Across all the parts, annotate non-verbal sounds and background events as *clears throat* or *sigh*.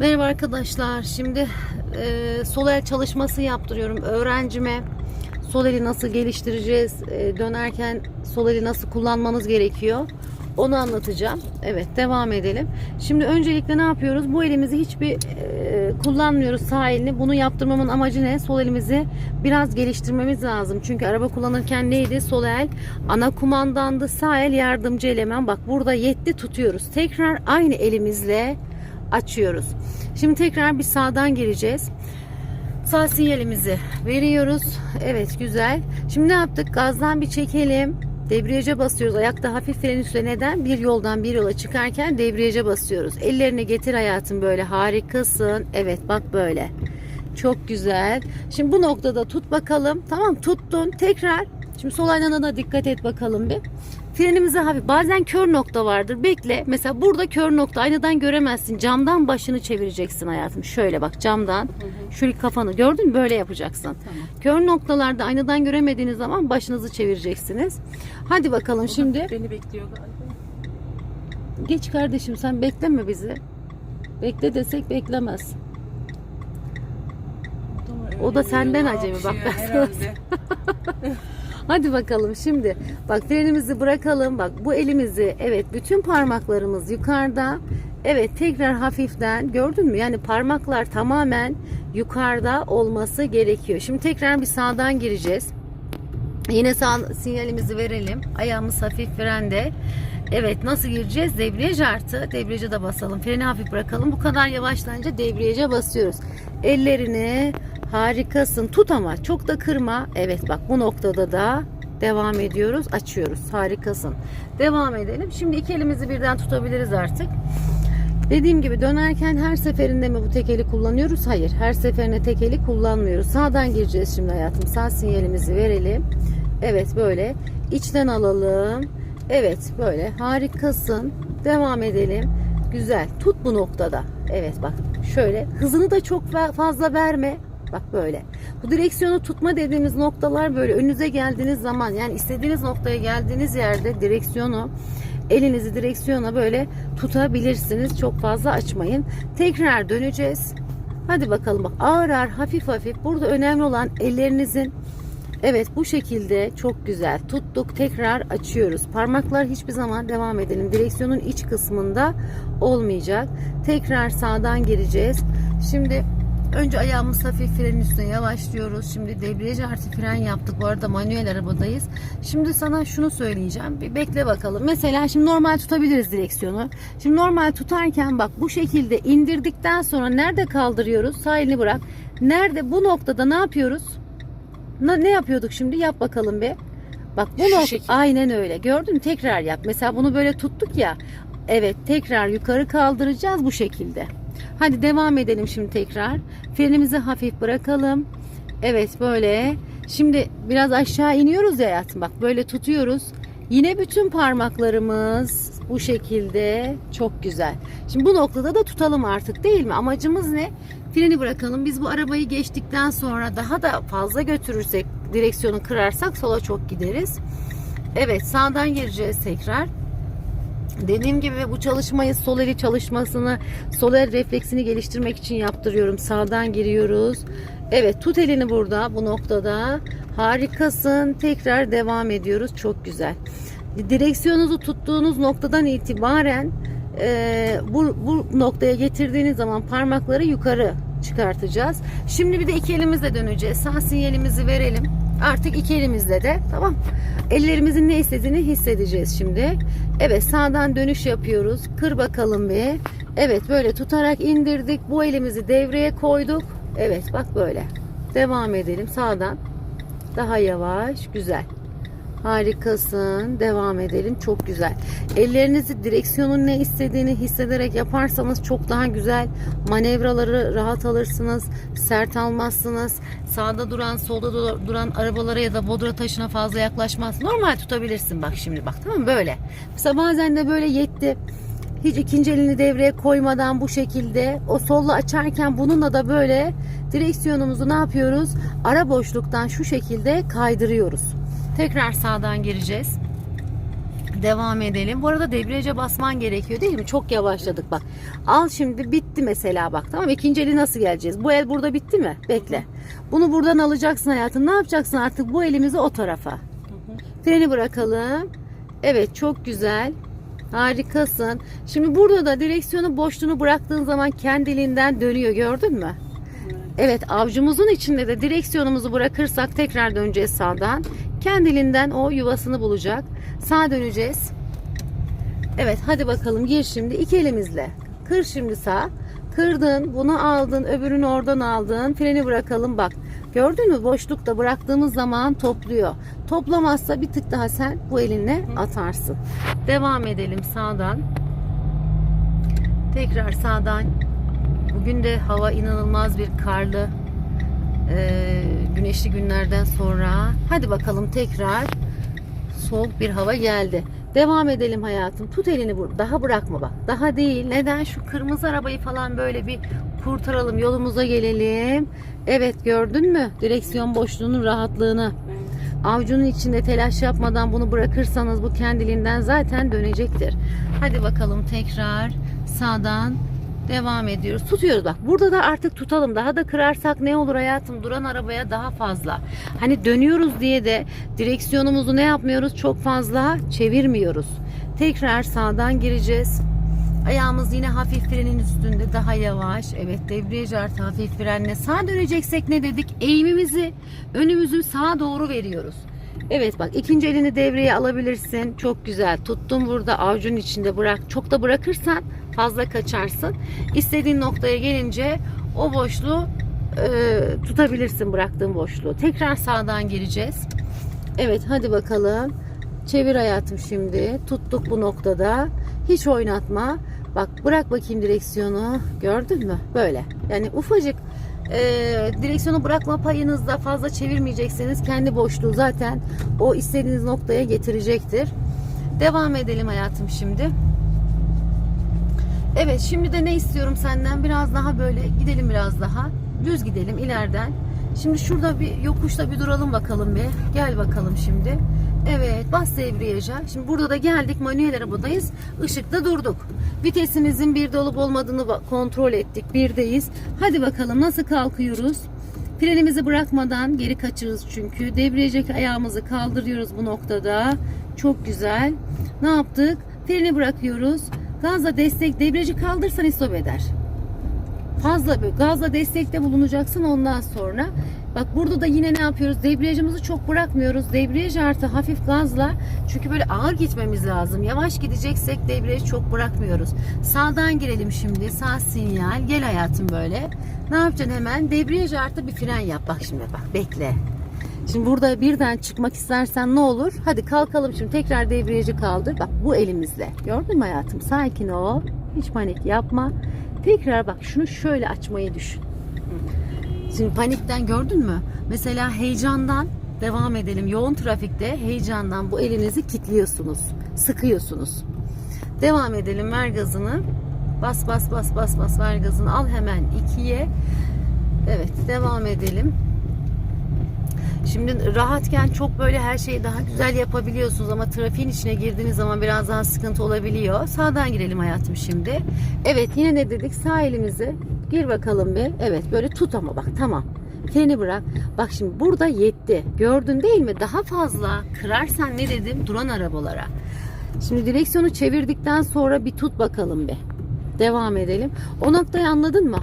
Merhaba arkadaşlar. Şimdi e, sol el çalışması yaptırıyorum öğrencime. Sol eli nasıl geliştireceğiz? e, dönerken sol eli nasıl kullanmanız gerekiyor? Onu anlatacağım. Evet devam edelim. Şimdi öncelikle ne yapıyoruz? Bu elimizi hiçbir e, kullanmıyoruz sağ elini. Bunu yaptırmamın amacı ne? Sol elimizi biraz geliştirmemiz lazım. Çünkü araba kullanırken neydi? Sol el ana kumandandı. Sağ el yardımcı eleman. Bak burada yetti tutuyoruz. Tekrar aynı elimizle açıyoruz. Şimdi tekrar bir sağdan gireceğiz. Sağ sinyalimizi veriyoruz. Evet güzel. Şimdi ne yaptık? Gazdan bir çekelim. Debriyaja basıyoruz. Ayakta hafif fren üstüne neden? Bir yoldan bir yola çıkarken debriyaja basıyoruz. Ellerini getir hayatım böyle. Harikasın. Evet bak böyle. Çok güzel. Şimdi bu noktada tut bakalım. Tamam tuttun. Tekrar. Şimdi sol aynana dikkat et bakalım bir. Frenimize hafif. Bazen kör nokta vardır. Bekle. Mesela burada kör nokta. Aynadan göremezsin. Camdan başını çevireceksin hayatım. Şöyle bak camdan. Şöyle kafanı gördün mü? Böyle yapacaksın. Kör noktalarda aynadan göremediğiniz zaman başınızı çevireceksiniz. Hadi bakalım şimdi. Beni bekliyor galiba. Geç kardeşim sen bekleme bizi. Bekle desek beklemez. O da senden acemi, bak ben sana. *laughs* Hadi bakalım şimdi. Bak frenimizi bırakalım. Bak bu elimizi evet bütün parmaklarımız yukarıda. Evet tekrar hafiften gördün mü? Yani parmaklar tamamen yukarıda olması gerekiyor. Şimdi tekrar bir sağdan gireceğiz. Yine sağ sinyalimizi verelim. Ayağımız hafif frende. Evet nasıl gireceğiz? Debriyaj artı. Debriyaja da basalım. Freni hafif bırakalım. Bu kadar yavaşlayınca debriyaja basıyoruz. Ellerini harikasın. Tut ama çok da kırma. Evet bak bu noktada da devam ediyoruz. Açıyoruz. Harikasın. Devam edelim. Şimdi iki elimizi birden tutabiliriz artık. Dediğim gibi dönerken her seferinde mi bu tekeli kullanıyoruz? Hayır. Her seferinde tekeli kullanmıyoruz. Sağdan gireceğiz şimdi hayatım. Sağ sinyalimizi verelim. Evet böyle. İçten alalım. Evet böyle. Harikasın. Devam edelim. Güzel. Tut bu noktada. Evet bak. Şöyle. Hızını da çok fa- fazla verme. Bak böyle. Bu direksiyonu tutma dediğimiz noktalar böyle önünüze geldiğiniz zaman yani istediğiniz noktaya geldiğiniz yerde direksiyonu elinizi direksiyona böyle tutabilirsiniz. Çok fazla açmayın. Tekrar döneceğiz. Hadi bakalım bak ağır ağır hafif hafif. Burada önemli olan ellerinizin Evet bu şekilde çok güzel tuttuk tekrar açıyoruz parmaklar hiçbir zaman devam edelim direksiyonun iç kısmında olmayacak tekrar sağdan gireceğiz şimdi önce ayağımız hafif frenin üstüne yavaşlıyoruz şimdi debriyaj artı fren yaptık bu arada manuel arabadayız şimdi sana şunu söyleyeceğim bir bekle bakalım mesela şimdi normal tutabiliriz direksiyonu şimdi normal tutarken bak bu şekilde indirdikten sonra nerede kaldırıyoruz sağ elini bırak nerede bu noktada ne yapıyoruz ne, ne yapıyorduk şimdi? Yap bakalım bir. Bak bu nokta aynen öyle. Gördün mü? Tekrar yap. Mesela bunu böyle tuttuk ya. Evet, tekrar yukarı kaldıracağız bu şekilde. Hadi devam edelim şimdi tekrar. Frenimizi hafif bırakalım. Evet böyle. Şimdi biraz aşağı iniyoruz ya hayatım. Bak böyle tutuyoruz. Yine bütün parmaklarımız bu şekilde çok güzel. Şimdi bu noktada da tutalım artık değil mi? Amacımız ne? Freni bırakalım. Biz bu arabayı geçtikten sonra daha da fazla götürürsek direksiyonu kırarsak sola çok gideriz. Evet sağdan gireceğiz tekrar. Dediğim gibi bu çalışmayı sol eli çalışmasını, sol el refleksini geliştirmek için yaptırıyorum. Sağdan giriyoruz. Evet tut elini burada bu noktada. Harikasın. Tekrar devam ediyoruz. Çok güzel. Direksiyonunuzu tuttuğunuz noktadan itibaren e, bu, bu noktaya getirdiğiniz zaman parmakları yukarı çıkartacağız. Şimdi bir de iki elimizle döneceğiz. Sağ sinyalimizi verelim. Artık iki elimizle de tamam. Ellerimizin ne istediğini hissedeceğiz şimdi. Evet sağdan dönüş yapıyoruz. Kır bakalım bir. Evet böyle tutarak indirdik. Bu elimizi devreye koyduk. Evet bak böyle. Devam edelim sağdan. Daha yavaş. Güzel. Harikasın. Devam edelim. Çok güzel. Ellerinizi direksiyonun ne istediğini hissederek yaparsanız çok daha güzel manevraları rahat alırsınız. Sert almazsınız. Sağda duran, solda du- duran arabalara ya da bodra taşına fazla yaklaşmaz. Normal tutabilirsin bak şimdi bak tamam mı? Böyle. Mesela bazen de böyle yetti. Hiç ikinci elini devreye koymadan bu şekilde o solla açarken bununla da böyle direksiyonumuzu ne yapıyoruz? Ara boşluktan şu şekilde kaydırıyoruz. Tekrar sağdan gireceğiz. Devam edelim. Bu arada debriyaja basman gerekiyor değil mi? Çok yavaşladık bak. Al şimdi bitti mesela bak tamam? İkinci eli nasıl geleceğiz? Bu el burada bitti mi? Bekle. Bunu buradan alacaksın hayatım. Ne yapacaksın artık? Bu elimizi o tarafa. Freni bırakalım. Evet çok güzel. Harikasın. Şimdi burada da direksiyonu boşluğunu bıraktığın zaman kendiliğinden dönüyor gördün mü? Evet avcumuzun içinde de direksiyonumuzu bırakırsak tekrar döneceğiz sağdan. Kendiliğinden o yuvasını bulacak. Sağa döneceğiz. Evet hadi bakalım gir şimdi iki elimizle. Kır şimdi sağ. Kırdın bunu aldın öbürünü oradan aldın. Freni bırakalım bak. Gördün mü boşlukta bıraktığımız zaman topluyor. Toplamazsa bir tık daha sen bu elinle atarsın. Devam edelim sağdan. Tekrar sağdan. Bugün de hava inanılmaz bir karlı eee, güneşli günlerden sonra. Hadi bakalım tekrar soğuk bir hava geldi. Devam edelim hayatım. Tut elini. Daha bırakma bak. Daha değil. Neden? Şu kırmızı arabayı falan böyle bir kurtaralım. Yolumuza gelelim. Evet gördün mü? Direksiyon boşluğunun rahatlığını. Avcunun içinde telaş yapmadan bunu bırakırsanız bu kendiliğinden zaten dönecektir. Hadi bakalım tekrar sağdan devam ediyoruz. Tutuyoruz bak. Burada da artık tutalım. Daha da kırarsak ne olur hayatım? Duran arabaya daha fazla. Hani dönüyoruz diye de direksiyonumuzu ne yapmıyoruz? Çok fazla çevirmiyoruz. Tekrar sağdan gireceğiz. Ayağımız yine hafif frenin üstünde daha yavaş. Evet debriyaj artı hafif frenle sağa döneceksek ne dedik? Eğimimizi önümüzü sağa doğru veriyoruz. Evet bak ikinci elini devreye alabilirsin. Çok güzel. Tuttum burada avucun içinde bırak. Çok da bırakırsan fazla kaçarsın. İstediğin noktaya gelince o boşluğu e, tutabilirsin bıraktığın boşluğu. Tekrar sağdan gireceğiz. Evet hadi bakalım. Çevir hayatım şimdi. Tuttuk bu noktada. Hiç oynatma. Bak bırak bakayım direksiyonu. Gördün mü? Böyle. Yani ufacık e, direksiyonu bırakma payınızda fazla çevirmeyecekseniz kendi boşluğu zaten o istediğiniz noktaya getirecektir. Devam edelim hayatım şimdi. Evet şimdi de ne istiyorum senden? Biraz daha böyle gidelim biraz daha. Düz gidelim ileriden. Şimdi şurada bir yokuşta bir duralım bakalım bir. Gel bakalım şimdi. Evet bas debriyaja. Şimdi burada da geldik manuel arabadayız. Işıkta durduk. Vitesimizin birde olup olmadığını kontrol ettik. Birdeyiz. Hadi bakalım nasıl kalkıyoruz? Frenimizi bırakmadan geri kaçırırız çünkü. Debriyaja ayağımızı kaldırıyoruz bu noktada. Çok güzel. Ne yaptık? Freni bırakıyoruz. Gazla destek debriyajı kaldırsan istop eder fazla bir gazla destekte bulunacaksın ondan sonra. Bak burada da yine ne yapıyoruz? Debriyajımızı çok bırakmıyoruz. Debriyaj artı hafif gazla çünkü böyle ağır gitmemiz lazım. Yavaş gideceksek debriyajı çok bırakmıyoruz. Sağdan girelim şimdi. Sağ sinyal. Gel hayatım böyle. Ne yapacaksın hemen? Debriyaj artı bir fren yap. Bak şimdi bak bekle. Şimdi burada birden çıkmak istersen ne olur? Hadi kalkalım şimdi tekrar debriyajı kaldır. Bak bu elimizle. Gördün mü hayatım? Sakin ol. Hiç panik yapma. Tekrar bak şunu şöyle açmayı düşün. Şimdi panikten gördün mü? Mesela heyecandan devam edelim. Yoğun trafikte heyecandan bu elinizi kilitliyorsunuz. Sıkıyorsunuz. Devam edelim. Ver gazını. Bas bas bas bas bas ver gazını. Al hemen ikiye. Evet devam edelim. Şimdi rahatken çok böyle her şeyi daha güzel yapabiliyorsunuz ama trafiğin içine girdiğiniz zaman biraz daha sıkıntı olabiliyor. Sağdan girelim hayatım şimdi. Evet yine ne dedik? Sağ elimizi gir bakalım bir. Evet böyle tut ama bak tamam. Freni bırak. Bak şimdi burada yetti. Gördün değil mi? Daha fazla kırarsan ne dedim? Duran arabalara. Şimdi direksiyonu çevirdikten sonra bir tut bakalım bir. Devam edelim. O noktayı anladın mı?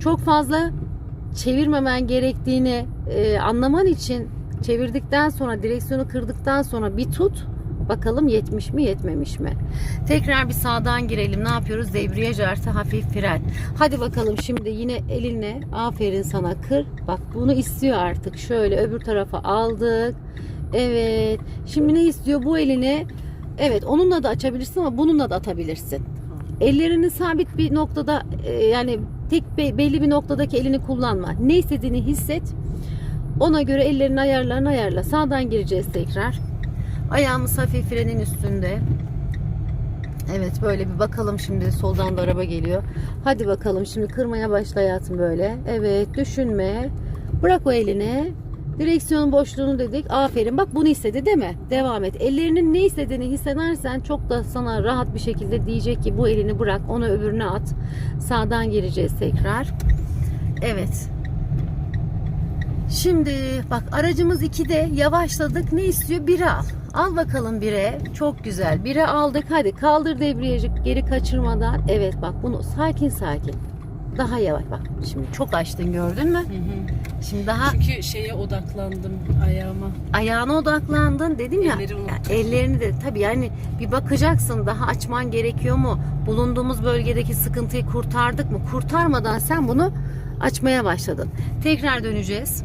Çok fazla çevirmemen gerektiğini e, anlaman için çevirdikten sonra direksiyonu kırdıktan sonra bir tut bakalım yetmiş mi yetmemiş mi? Tekrar bir sağdan girelim. Ne yapıyoruz? Debriyaj artı hafif fren. Hadi bakalım şimdi yine elinle aferin sana kır. Bak bunu istiyor artık. Şöyle öbür tarafa aldık. Evet. Şimdi ne istiyor bu elini evet onunla da açabilirsin ama bununla da atabilirsin. Ellerini sabit bir noktada e, yani tek be- belli bir noktadaki elini kullanma. Ne istediğini hisset. Ona göre ellerin ayarlarını ayarla. Sağdan gireceğiz tekrar. Ayağımız hafif frenin üstünde. Evet böyle bir bakalım şimdi soldan da araba geliyor. Hadi bakalım şimdi kırmaya başla hayatım böyle. Evet düşünme. Bırak o elini. Direksiyon boşluğunu dedik. Aferin. Bak bunu istedi değil mi? Devam et. Ellerinin ne istediğini hissedersen çok da sana rahat bir şekilde diyecek ki bu elini bırak. Onu öbürüne at. Sağdan gireceğiz tekrar. Evet. Şimdi bak aracımız 2'de yavaşladık. Ne istiyor? 1'e al. Al bakalım 1'e. Çok güzel. 1'e aldık. Hadi kaldır debriyajı geri kaçırmadan. Evet bak bunu sakin sakin. Daha yavaş bak. Şimdi çok açtın gördün mü? Şimdi daha Çünkü şeye odaklandım ayağıma. ayağına odaklandın dedim ya. Elleri unuttum. ya ellerini de tabii yani bir bakacaksın daha açman gerekiyor mu? Bulunduğumuz bölgedeki sıkıntıyı kurtardık mı? Kurtarmadan sen bunu açmaya başladın. Tekrar döneceğiz.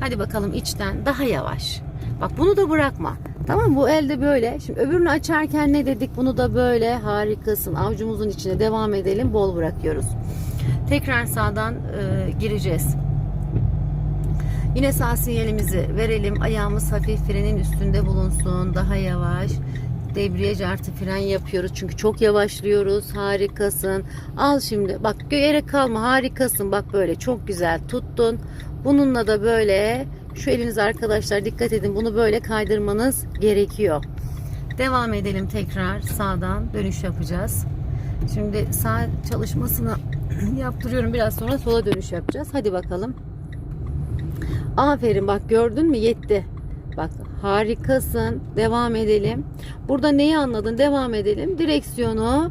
Hadi bakalım içten daha yavaş. Bak bunu da bırakma. Tamam bu elde böyle. Şimdi öbürünü açarken ne dedik? Bunu da böyle harikasın. Avcumuzun içine devam edelim. Bol bırakıyoruz. Tekrar sağdan e, gireceğiz. Yine sağ sinyalimizi verelim. Ayağımız hafif frenin üstünde bulunsun. Daha yavaş. Debriyaj artı fren yapıyoruz. Çünkü çok yavaşlıyoruz. Harikasın. Al şimdi. Bak göğerek kalma. Harikasın. Bak böyle çok güzel tuttun. Bununla da böyle şu eliniz arkadaşlar dikkat edin. Bunu böyle kaydırmanız gerekiyor. Devam edelim tekrar. Sağdan dönüş yapacağız. Şimdi sağ çalışmasını *clears throat* yaptırıyorum. Biraz sonra sola dönüş yapacağız. Hadi bakalım. Aferin bak gördün mü yetti. Bak harikasın. Devam edelim. Burada neyi anladın? Devam edelim. Direksiyonu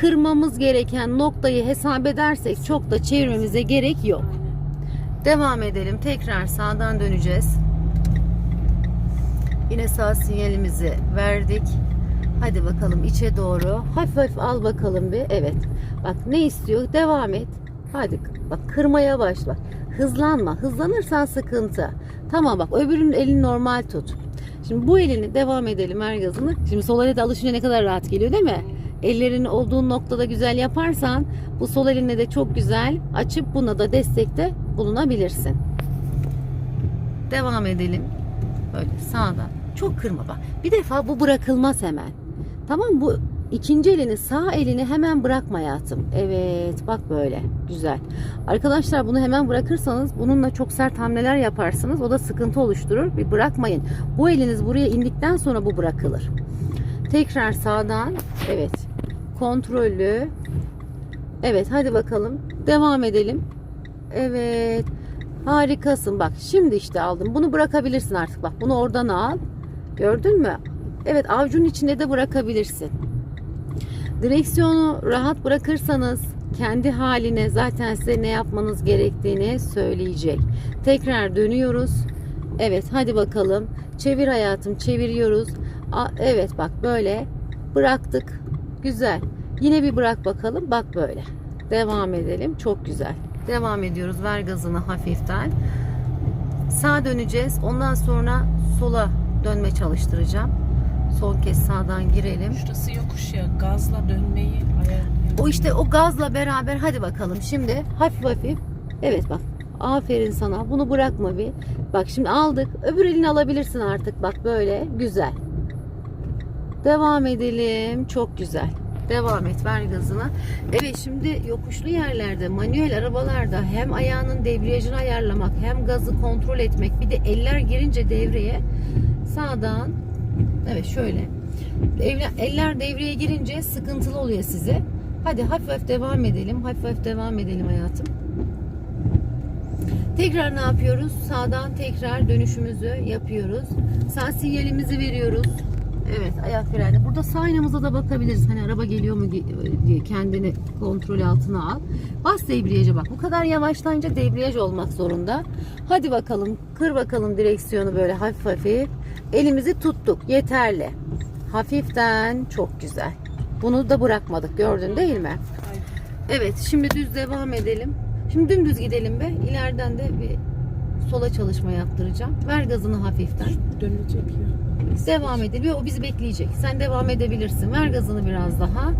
kırmamız gereken noktayı hesap edersek çok da çevirmemize gerek yok. Devam edelim. Tekrar sağdan döneceğiz. Yine sağ sinyalimizi verdik. Hadi bakalım içe doğru. Hafif hafif al bakalım bir. Evet. Bak ne istiyor? Devam et. Hadi bak kırmaya başla. Hızlanma. Hızlanırsan sıkıntı. Tamam bak öbürünün elini normal tut. Şimdi bu elini devam edelim her. Şimdi sol ele de alışınca ne kadar rahat geliyor değil mi? Ellerini olduğun noktada güzel yaparsan bu sol eline de çok güzel açıp buna da destekte bulunabilirsin. Devam edelim. Böyle sağdan. Çok kırma bak. Bir defa bu bırakılmaz hemen. Tamam bu ikinci elini sağ elini hemen bırakma hayatım. Evet bak böyle güzel. Arkadaşlar bunu hemen bırakırsanız bununla çok sert hamleler yaparsınız. O da sıkıntı oluşturur. Bir bırakmayın. Bu eliniz buraya indikten sonra bu bırakılır. Tekrar sağdan. Evet. Kontrollü. Evet hadi bakalım. Devam edelim. Evet. Harikasın bak. Şimdi işte aldım. Bunu bırakabilirsin artık bak. Bunu oradan al. Gördün mü? Evet avcunun içinde de bırakabilirsin. Direksiyonu rahat bırakırsanız kendi haline zaten size ne yapmanız gerektiğini söyleyecek. Tekrar dönüyoruz. Evet hadi bakalım. Çevir hayatım çeviriyoruz. A- evet bak böyle bıraktık. Güzel. Yine bir bırak bakalım. Bak böyle. Devam edelim. Çok güzel. Devam ediyoruz. Ver gazını hafiften. Sağa döneceğiz. Ondan sonra sola dönme çalıştıracağım. Son kez sağdan girelim. Şurası yokuş ya gazla dönmeyi ayarlayamıyorum. O işte o gazla beraber hadi bakalım şimdi hafif hafif. Evet bak aferin sana bunu bırakma bir. Bak şimdi aldık öbür elini alabilirsin artık bak böyle güzel. Devam edelim çok güzel. Devam et ver gazına. Evet şimdi yokuşlu yerlerde manuel arabalarda hem ayağının debriyajını ayarlamak hem gazı kontrol etmek bir de eller girince devreye sağdan evet şöyle eller devreye girince sıkıntılı oluyor size. Hadi hafif hafif devam edelim. Hafif hafif devam edelim hayatım. Tekrar ne yapıyoruz? Sağdan tekrar dönüşümüzü yapıyoruz. Sağ sinyalimizi veriyoruz. Evet ayak freni. Burada sağ aynamıza da bakabiliriz. Hani araba geliyor mu diye kendini kontrol altına al. Bas debriyaja bak. Bu kadar yavaşlayınca debriyaj olmak zorunda. Hadi bakalım kır bakalım direksiyonu böyle hafif hafif. Elimizi tuttuk. Yeterli. Hafiften çok güzel. Bunu da bırakmadık gördün değil mi? Evet şimdi düz devam edelim. Şimdi dümdüz gidelim be. İleriden de bir sola çalışma yaptıracağım. Ver gazını hafiften. dönecek ya. Devam edelim. O bizi bekleyecek. Sen devam edebilirsin. Ver gazını biraz daha.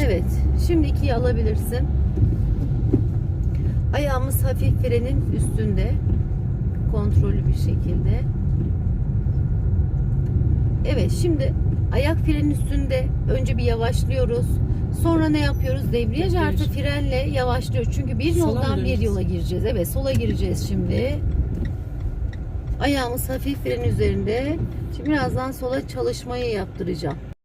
Evet. Şimdi ikiyi alabilirsin. Ayağımız hafif frenin üstünde. Kontrollü bir şekilde. Evet şimdi ayak frenin üstünde önce bir yavaşlıyoruz. Sonra ne yapıyoruz? Debriyaj artı frenle yavaşlıyoruz. Çünkü bir yoldan bir yola gireceğiz. Evet sola gireceğiz şimdi. Ayağımız hafif frenin üzerinde. Şimdi birazdan sola çalışmayı yaptıracağım.